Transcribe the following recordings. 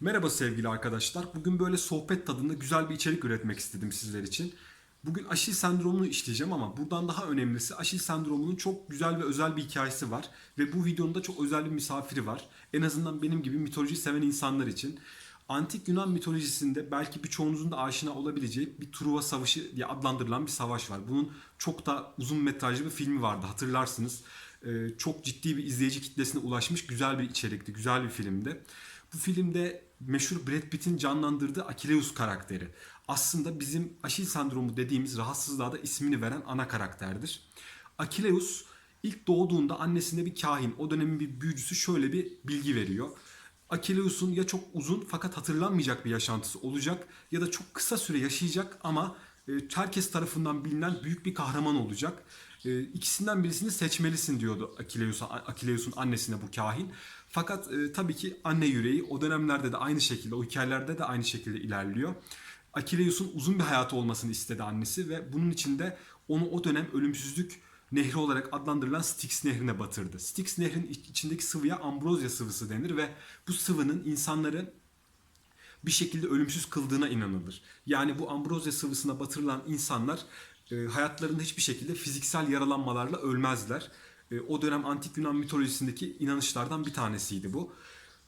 Merhaba sevgili arkadaşlar. Bugün böyle sohbet tadında güzel bir içerik üretmek istedim sizler için. Bugün Aşil sendromunu işleyeceğim ama buradan daha önemlisi Aşil sendromunun çok güzel ve özel bir hikayesi var. Ve bu videonun da çok özel bir misafiri var. En azından benim gibi mitoloji seven insanlar için. Antik Yunan mitolojisinde belki birçoğunuzun da aşina olabileceği bir Truva Savaşı diye adlandırılan bir savaş var. Bunun çok da uzun metrajlı bir filmi vardı hatırlarsınız. Ee, çok ciddi bir izleyici kitlesine ulaşmış güzel bir içerikti, güzel bir filmdi. Bu filmde meşhur Brad Pitt'in canlandırdığı Achilles karakteri. Aslında bizim Aşil sendromu dediğimiz rahatsızlığa da ismini veren ana karakterdir. Achilles ilk doğduğunda annesine bir kahin, o dönemin bir büyücüsü şöyle bir bilgi veriyor. Achilles'un ya çok uzun fakat hatırlanmayacak bir yaşantısı olacak ya da çok kısa süre yaşayacak ama e, herkes tarafından bilinen büyük bir kahraman olacak. E, İkisinden birisini seçmelisin diyordu Achilles'a, Achilles'un annesine bu kahin. Fakat e, tabii ki anne yüreği o dönemlerde de aynı şekilde, o hikayelerde de aynı şekilde ilerliyor. Achilles'un uzun bir hayatı olmasını istedi annesi ve bunun için de onu o dönem ölümsüzlük nehri olarak adlandırılan Styx nehrine batırdı. Styx nehrin iç- içindeki sıvıya ambrozya sıvısı denir ve bu sıvının insanları bir şekilde ölümsüz kıldığına inanılır. Yani bu ambrozya sıvısına batırılan insanlar e, hayatlarında hiçbir şekilde fiziksel yaralanmalarla ölmezler. E, o dönem antik Yunan mitolojisindeki inanışlardan bir tanesiydi bu.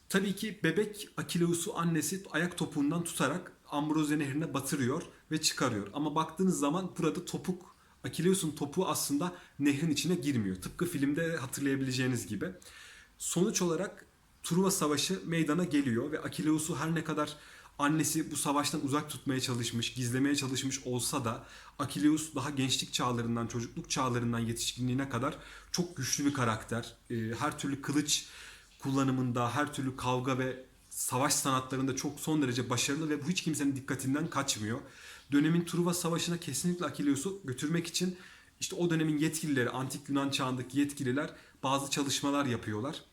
Tabii ki bebek Akileus'u annesi ayak topuğundan tutarak ambrozya nehrine batırıyor ve çıkarıyor. Ama baktığınız zaman burada topuk Akileus'un topuğu aslında nehrin içine girmiyor. Tıpkı filmde hatırlayabileceğiniz gibi. Sonuç olarak Truva Savaşı meydana geliyor ve Akileus'u her ne kadar annesi bu savaştan uzak tutmaya çalışmış, gizlemeye çalışmış olsa da Akileus daha gençlik çağlarından, çocukluk çağlarından yetişkinliğine kadar çok güçlü bir karakter. Ee, Her türlü kılıç kullanımında, her türlü kavga ve savaş sanatlarında çok son derece başarılı ve bu hiç kimsenin dikkatinden kaçmıyor. Dönemin Truva Savaşı'na kesinlikle Akileus'u götürmek için işte o dönemin yetkilileri, antik Yunan çağındaki yetkililer bazı çalışmalar yapıyorlar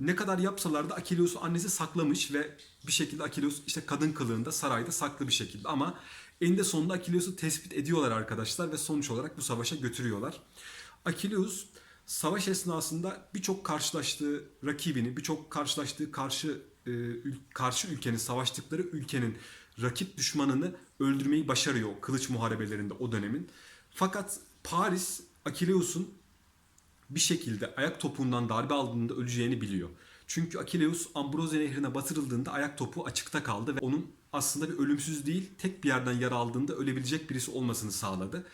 ne kadar yapsalar da Akileus'u annesi saklamış ve bir şekilde Akileus işte kadın kılığında sarayda saklı bir şekilde ama eninde sonunda Akileus'u tespit ediyorlar arkadaşlar ve sonuç olarak bu savaşa götürüyorlar. Akileus savaş esnasında birçok karşılaştığı rakibini, birçok karşılaştığı karşı e, karşı ülkenin savaştıkları ülkenin rakip düşmanını öldürmeyi başarıyor kılıç muharebelerinde o dönemin. Fakat Paris Akileus'un bir şekilde ayak topuğundan darbe aldığında öleceğini biliyor. Çünkü Akileus Ambrozya nehrine batırıldığında ayak topuğu açıkta kaldı ve onun aslında bir ölümsüz değil tek bir yerden yara aldığında ölebilecek birisi olmasını sağladı.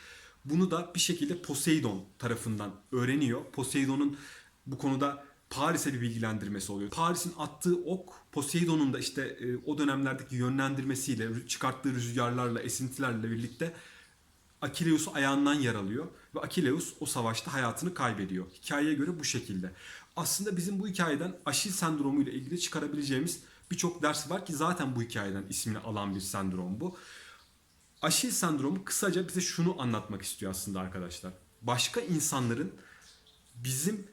Bunu da bir şekilde Poseidon tarafından öğreniyor. Poseidon'un bu konuda Paris'e bir bilgilendirmesi oluyor. Paris'in attığı ok Poseidon'un da işte e, o dönemlerdeki yönlendirmesiyle, çıkarttığı rüzgarlarla, esintilerle birlikte Akileus'u ayağından yaralıyor ve Akileus o savaşta hayatını kaybediyor. Hikayeye göre bu şekilde. Aslında bizim bu hikayeden Aşil sendromu ile ilgili çıkarabileceğimiz birçok ders var ki zaten bu hikayeden ismini alan bir sendrom bu. Aşil sendromu kısaca bize şunu anlatmak istiyor aslında arkadaşlar. Başka insanların bizim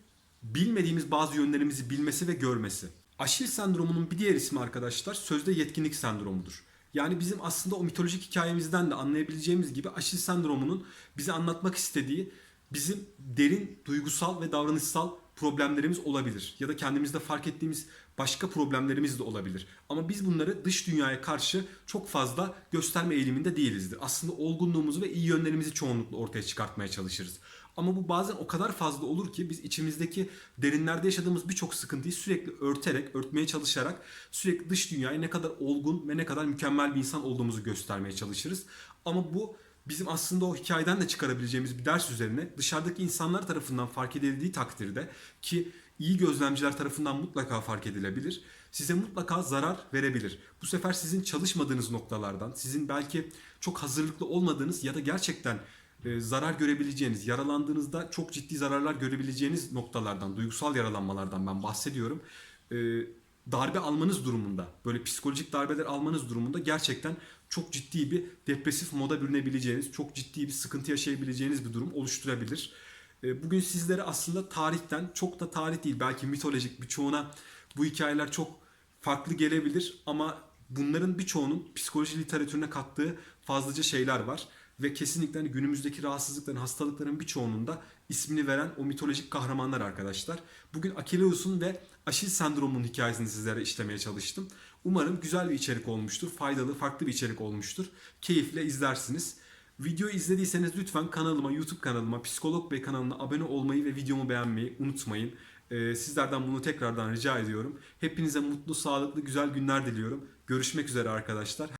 bilmediğimiz bazı yönlerimizi bilmesi ve görmesi. Aşil sendromunun bir diğer ismi arkadaşlar sözde yetkinlik sendromudur. Yani bizim aslında o mitolojik hikayemizden de anlayabileceğimiz gibi aşil sendromunun bize anlatmak istediği bizim derin duygusal ve davranışsal problemlerimiz olabilir. Ya da kendimizde fark ettiğimiz başka problemlerimiz de olabilir. Ama biz bunları dış dünyaya karşı çok fazla gösterme eğiliminde değilizdir. Aslında olgunluğumuzu ve iyi yönlerimizi çoğunlukla ortaya çıkartmaya çalışırız. Ama bu bazen o kadar fazla olur ki biz içimizdeki derinlerde yaşadığımız birçok sıkıntıyı sürekli örterek, örtmeye çalışarak sürekli dış dünyaya ne kadar olgun ve ne kadar mükemmel bir insan olduğumuzu göstermeye çalışırız. Ama bu bizim aslında o hikayeden de çıkarabileceğimiz bir ders üzerine dışarıdaki insanlar tarafından fark edildiği takdirde ki iyi gözlemciler tarafından mutlaka fark edilebilir. Size mutlaka zarar verebilir. Bu sefer sizin çalışmadığınız noktalardan, sizin belki çok hazırlıklı olmadığınız ya da gerçekten e, zarar görebileceğiniz, yaralandığınızda çok ciddi zararlar görebileceğiniz noktalardan, duygusal yaralanmalardan ben bahsediyorum. E, darbe almanız durumunda, böyle psikolojik darbeler almanız durumunda gerçekten çok ciddi bir depresif moda bürünebileceğiniz, çok ciddi bir sıkıntı yaşayabileceğiniz bir durum oluşturabilir. E, Bugün sizlere aslında tarihten, çok da tarih değil belki mitolojik birçoğuna bu hikayeler çok farklı gelebilir ama bunların birçoğunun psikoloji literatürüne kattığı fazlaca şeyler var. Ve kesinlikle hani günümüzdeki rahatsızlıkların, hastalıkların birçoğunun da ismini veren o mitolojik kahramanlar arkadaşlar. Bugün Akileus'un ve Aşil sendromunun hikayesini sizlere işlemeye çalıştım. Umarım güzel bir içerik olmuştur. Faydalı, farklı bir içerik olmuştur. Keyifle izlersiniz. Videoyu izlediyseniz lütfen kanalıma, YouTube kanalıma, Psikolog Bey kanalına abone olmayı ve videomu beğenmeyi unutmayın. Ee, sizlerden bunu tekrardan rica ediyorum. Hepinize mutlu, sağlıklı, güzel günler diliyorum. Görüşmek üzere arkadaşlar.